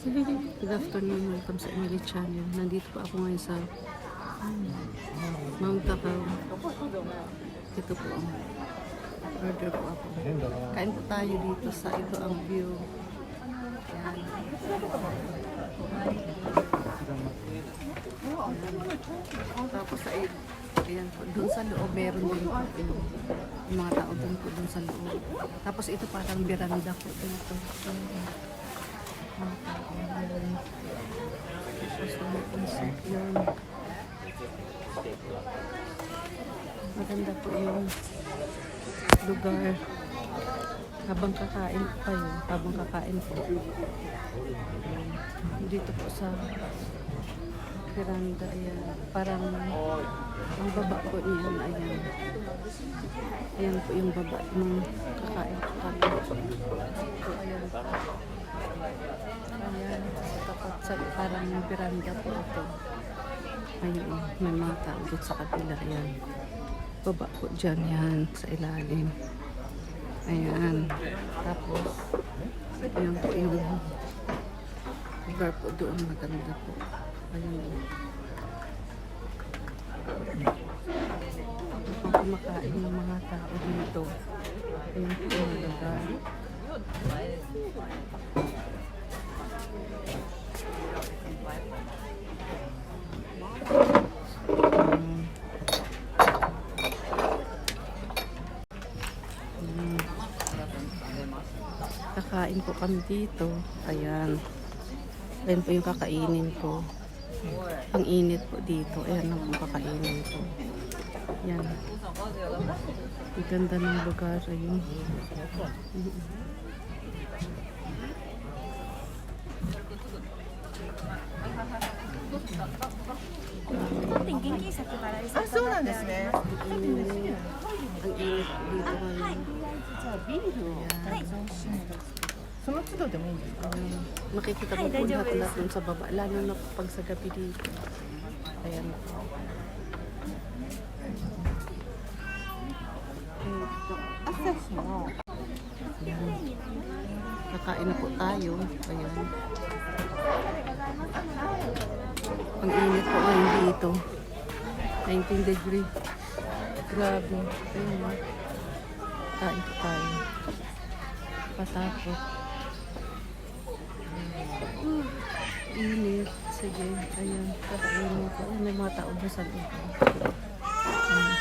Good afternoon, welcome sa Emily Channel. Nandito po ako ngayon sa Mount Takao. Ito po ang order po ako. Kain po tayo dito sa ito ang view. Yan. Tapos sa ayan po, doon sa loob meron din po yung, yung mga tao doon po doon sa loob. Tapos ito parang veranda po dito. Mga tao, insect yun. Maganda po yung lugar. Habang kakain po kayo, habang kakain po. Dito po sa veranda, ayan. Parang ang baba po niyan, ayan. Ayan po yung baba ng kakain po ayan. Ayan, sa tapat sa parang veranda po ito. Ayun, may mga tao doon sa kabila. Ayan. Baba po dyan yan sa ilalim. Ayan. Tapos, ayan po yung lugar po doon. Maganda po. Ayan. Ang kumakain ng mga tao dito. Ayan po yung lugar. Kakain po kami dito. Ayan. Ayan po yung kakainin ko. Ang init po dito. Ayan lang po kakainin ko. Ayan. Ang ganda ng lugar. Ayun. Mm. 当店現金先払いさあ、そうなんですね。 じゃあビールをはいその都度でもいいですか。 Ayan. Makikita mo Ay, po medyo lahat bilis. lahat dun sa baba. Lalo na po pag sa gabi dito. Ayan po. Ayan. 朝日の Kakain na po tayo. Ayan. Ang init po ngayon dito. 19 degree. Grabe. Ayan. Kain po tayo. Patakot. Uh, init. Sige. Ayan. Kakainin ko. Ayan, may mga tao doon sa loob. Ayan.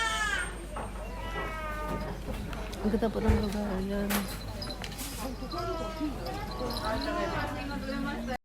Ang ganda po ng lugar. Ayan.